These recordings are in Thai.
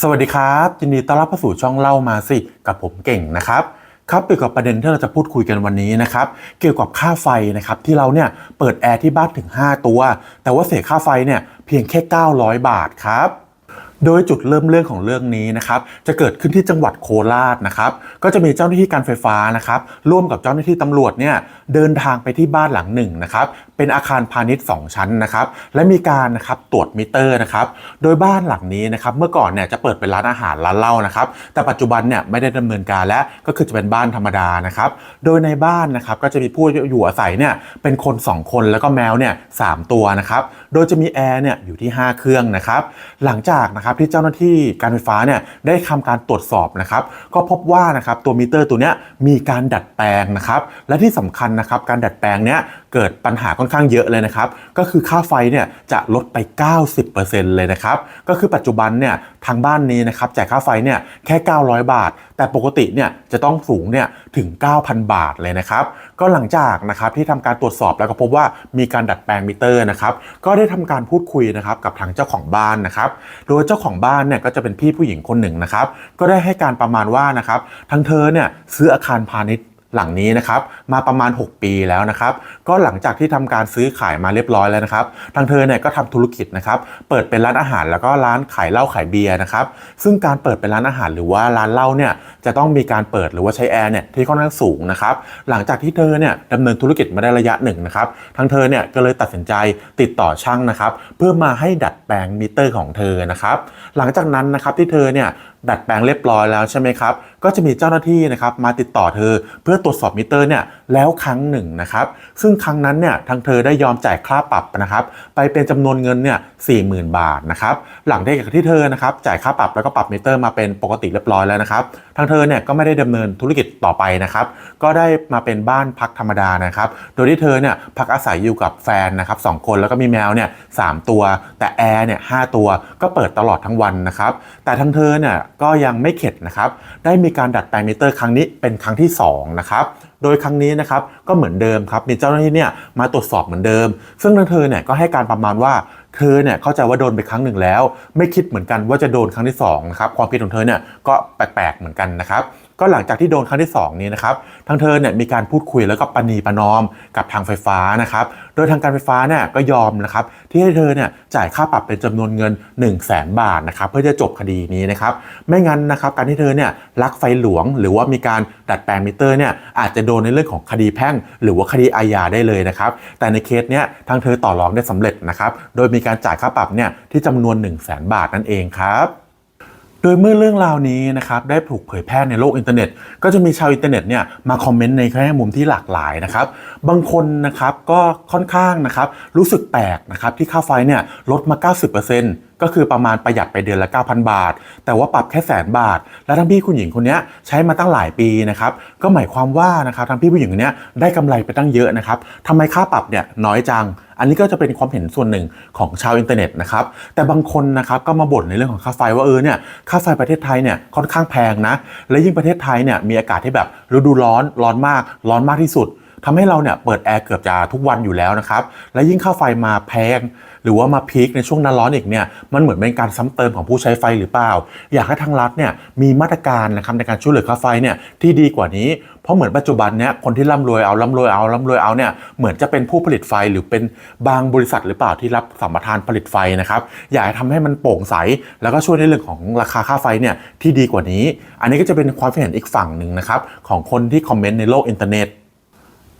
สวัสดีครับยินดีต้อนรับเข้าสู่ช่องเล่ามาสิกับผมเก่งนะครับครับเกี่ยวกับประเด็นที่เราจะพูดคุยกันวันนี้นะครับเกี่ยวกับค่าไฟนะครับที่เราเนี่ยเปิดแอร์ที่บ้านถึง 5 ตัว แต่ว่าเสียค่าไฟเนี่ยเพียงแค่ 900 บาทครับโดยจุดเริ่มเรื่องของเรื่องนี้นะครับจะเกิดขึ้นที่จังหวัดโคราชนะครับก็จะมีเจ้าหน้าที่การไฟฟ้านะครับร่วมกับเจ้าหน้าที่ตำรวจเนี่ยเดินทางไปที่บ้านหลังหนึ่งนะครับ เป็นอาคารพาณิชย์ 2 ชั้นนะครับและมีการนะครับตรวจมิเตอร์นะครับโดยบ้านหลังนี้นะครับเมื่อก่อนเนี่ยจะเปิดเป็นร้านอาหารร้านเหล้านะครับแต่ปัจจุบันเนี่ยไม่ได้ดำเนินการแล้วก็คือจะเป็นบ้านธรรมดานะครับโดยในบ้านนะครับก็จะมีผู้อยู่อาศัยเนี่ยเป็นคน 2 คนแล้วก็แมวเนี่ยสามตัวนะครับโดยจะมีแอร์เนี่ยอยู่ที่ 5 เครื่องนะครับหลังจากนะครับที่เจ้าหน้าที่การไฟฟ้าเนี่ยได้ทำการตรวจสอบนะครับก็พบว่านะครับตัวมิเตอร์ตัวเนี้ยมีการดัดแปลงนะครับและที่สำคัญนะครับการดัดแปลงเนี้ยเกิดปัญหาค่อนข้างเยอะเลยนะครับ ก็คือค่าไฟเนี่ยจะลดไป 90%เลยนะครับ ก็คือปัจจุบันเนี่ยทางบ้านนี้นะครับจ่ายค่าไฟเนี่ยแค่ 900 บาท แต่ปกติเนี่ยจะต้องสูงเนี่ยถึง 9,000 บาทเลยนะครับ ก็หลังจากนะครับที่ทำการตรวจสอบแล้วก็พบว่ามีการดัดแปลงมิเตอร์นะครับก็ได้ทำการพูดคุยนะครับกับทางเจ้าของบ้านนะครับ โดยเจ้าของบ้านเนี่ยก็จะเป็นพี่ผู้หญิงคนหนึ่งนะครับ ก็ได้ให้การประมาณว่านะครับทางเธอเนี่ยซื้ออาคารพาณิชย์ หลังนี้นะครับมาประมาณ 6 ปีแล้วนะครับก็หลังจากที่ทำการซื้อขายมาเรียบร้อยแล้วนะครับทางเธอเนี่ยก็ทำธุรกิจนะครับเปิดเป็นร้านอาหารแล้วก็ร้านขายเหล้าขายเบียร์นะครับซึ่งการเปิดเป็นร้านอาหารหรือว่าร้านเหล้าเนี่ยจะต้องมีการเปิดหรือว่าใช้แอร์เนี่ยที่ค่อนข้างสูงนะครับหลังจากที่เธอเนี่ยดำเนินธุรกิจมาได้ระยะหนึ่งนะครับทางเธอเนี่ยก็เลยตัดสินใจติดต่อช่างนะครับเพื่อมาให้ดัดแปลงมิเตอร์ของเธอนะครับหลังจากนั้นนะครับที่เธอเนี่ย ดัดแปลงเรียบร้อยแล้วใช่ไหมครับ ก็จะมีเจ้าหน้าที่นะครับมาติดต่อเธอเพื่อตรวจสอบมิเตอร์เนี่ยแล้วครั้งหนึ่งนะครับ ซึ่งครั้งนั้นเนี่ยทางเธอได้ยอมจ่ายค่าปรับนะครับไปเป็นจำนวนเงินเนี่ยสี่หมื่นบาทนะครับหลังจากที่เธอนะครับจ่ายค่าปรับแล้วก็ปรับมิเตอร์มาเป็นปกติเรียบร้อยแล้วนะครับทางเธอเนี่ยก็ไม่ได้ดำเนินธุรกิจต่อไปนะครับก็ได้มาเป็นบ้านพักธรรมดานะครับโดยที่เธอเนี่ยพักอาศัยอยู่กับแฟนนะครับสองคนแล้วก็มีแมวเนี่ยสามตัว แต่แอร์เนี่ยห้าตัวก็เปิดตลอดทั้งวันนะครับแต่ทางเธอเนี่ย ก็ยังไม่เข็ดนะครับ ได้มีการดัดแปลงมิเตอร์ครั้งนี้เป็นครั้งที่สองนะครับโดยครั้งนี้นะครับก็เหมือนเดิมครับมีเจ้าหน้าที่เนี่ยมาตรวจสอบเหมือนเดิม ซึ่งทางเธอเนี่ยก็ให้การประมาณว่าเธอเนี่ยเข้าใจว่าโดนไปครั้งหนึ่งแล้ว ไม่คิดเหมือนกันว่าจะโดนครั้งที่สองนะครับความคิดของเธอเนี่ยก็แปลกๆเหมือนกันนะครับ ก็หลังจากที่โดนครั้งที่สองนี้นะครับทางเธอเนี่ยมีการพูดคุยแล้วก็ปณีประนอมกับทางไฟฟ้านะครับโดยทางการไฟฟ้าเนี่ยก็ยอมนะครับที่ให้เธอเนี่ยจ่ายค่าปรับเป็นจำนวนเงิน 1 0 0 0 0แบาทนะครับเพื่อจะจบคดีนี้นะครับไม่งั้นนะครับการที่เธอเนี่ยลักไฟหลวง หรือว่ามีการดัดแปลงมิเตอร์เนี่ยอาจจะโดนในเรื่องของคดีแพ่ง หรือว่าคดีอาญาได้เลยนะครับแต่ในเคสเนี้ยทางเธอต่อรองได้สำเร็จนะครับโดยมีการจ่ายค่าปรับเนี่ยที่จำนวน 1 0 0 0 0แบาทนั่นเองครับ โดยเมื่อเรื่องราวนี้นะครับได้ถูกเผยแพร่ในโลกอินเทอร์เน็ต ก็จะมีชาวอินเทอร์เน็ตเนี่ยมาคอมเมนต์ในแง่มุมที่หลากหลายนะครับ บางคนนะครับก็ค่อนข้างนะครับรู้สึกแปลกนะครับที่ค่าไฟเนี่ยลดมา 90% ก็คือประมาณประหยัดไปเดือนละ 9,000 บาท แต่ว่าปรับแค่แสนบาท และทั้งพี่คุณหญิงคนนี้ใช้มาตั้งหลายปีนะครับก็หมายความว่านะครับทั้งพี่ผู้หญิงคนเนี้ยได้กำไรไปตั้งเยอะนะครับทำไมค่าปรับเนี่ยน้อยจังอันนี้ก็จะเป็นความเห็นส่วนหนึ่งของชาวอินเทอร์เน็ตนะครับแต่บางคนนะครับก็มาบ่นในเรื่องของค่าไฟว่าเออเนี่ยค่าไฟประเทศไทยเนี่ยค่อนข้างแพงนะและยิ่งประเทศไทยเนี่ยมีอากาศที่แบบฤดูร้อนร้อนมากร้อนมากที่สุด ทำให้เราเนี่ยเปิดแอร์เกือบจะทุกวันอยู่แล้วนะครับและยิ่งค่าไฟมาแพง หรือว่ามาพีคในช่วงหน้าร้อนอีกเนี่ยมันเหมือนเป็นการซ้ำเติมของผู้ใช้ไฟหรือเปล่า อยากให้ทางรัฐเนี่ยมีมาตรการนะครับในการช่วยเหลือค่าไฟเนี่ยที่ดีกว่านี้เพราะเหมือนปัจจุบันเนี่ยคนที่ร่ำรวยเอาร่ำรวยเอาร่ำรวยเอาเนี่ยเหมือนจะเป็นผู้ผลิตไฟหรือเป็นบางบริษัทหรือเปล่าที่รับสัมปทานผลิตไฟนะครับอยากให้ทำให้มันโปร่งใส แล้วก็ช่วยในเรื่องของราคาค่าไฟเนี่ยที่ดีกว่านี้ อันนี้ก็จะเป็นความคิดเห็นอีกฝั่งหนึ่งนะครับของคนที่คอมเมนต์ในโลกอินเทอร์เน็ต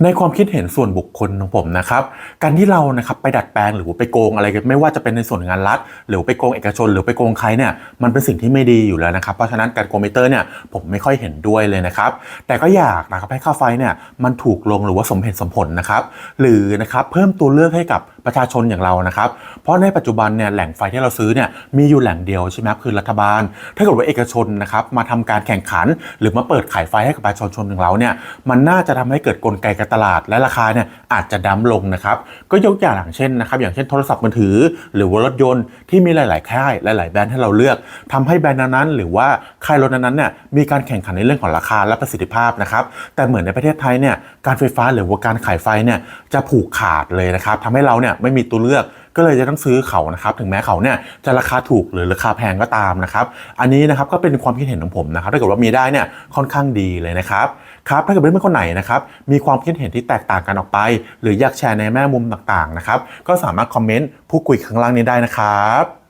ในความคิดเห็นส่วนบุคคลของผมนะครับการที่เรานะครับไปดัดแปลงหรือว่าไปโกงอะไรกันไม่ว่าจะเป็นในส่วนงานรัฐ หรือไปโกงเอกชน หรือไปโกงใครเนี่ยมันเป็นสิ่งที่ไม่ดีอยู่แล้วนะครับเพราะฉะนั้นการโกงมิเตอร์เนี่ยผมไม่ค่อยเห็นด้วยเลยนะครับแต่ก็อยากนะครับให้ค่าไฟเนี่ยมันถูกลงหรือว่าสมเหตุสมผลนะครับหรือนะครับเพิ่มตัวเลือกให้กับ ประชาชนอย่างเรานะครับ เพราะในปัจจุบันเนี่ยแหล่งไฟที่เราซื้อเนี่ยมีอยู่แหล่งเดียวใช่ไหมครับคือรัฐบาล ถ้าเกิดว่าเอกชนนะครับมาทำการแข่งขัน หรือมาเปิดขายไฟให้กับประชาชนอย่างเราเนี่ยมันน่าจะทำให้เกิดกลไกการตลาดและราคาเนี่ยอาจจะดั้มลงนะครับก็ยกอย่างอย่างเช่นนะครับอย่างเช่นโทรศัพท์มือถือ หรือว่ารถยนต์ที่มีหลาย ๆ ค่ายหลาย ๆ แบรนด์ให้เราเลือกทำให้แบรนด์นั้นๆหรือว่าค่ายรถนั้นๆเนี่ยมีการแข่งขันในเรื่องของราคาและประสิทธิภาพนะครับแต่เหมือนในประเทศไทยเนี่ยการไฟฟ้าหรือว่าการขายไฟเนี่ยจะผูกขาดเลยนะครับทำให้เราเนี่ยไม่มีตัวเลือกก็เลยจะต้องซื้อเขานะครับถึงแม้เขาเนี่ยจะราคาถูกหรือราคาแพงก็ตามนะครับอันนี้นะครับก็เป็นความคิดเห็นของผมนะครับถ้าเกิดว่ามีได้เนี่ยค่อนข้างดีเลยนะครับครับถ้าเกิดเพื่อนๆคนไหนนะครับมีความคิดเห็นที่แตกต่างกันออกไป หรืออยากแชร์ในแม่มุมต่างๆนะครับก็สามารถคอมเมนต์พูดคุยข้างล่างนี้ได้นะครับ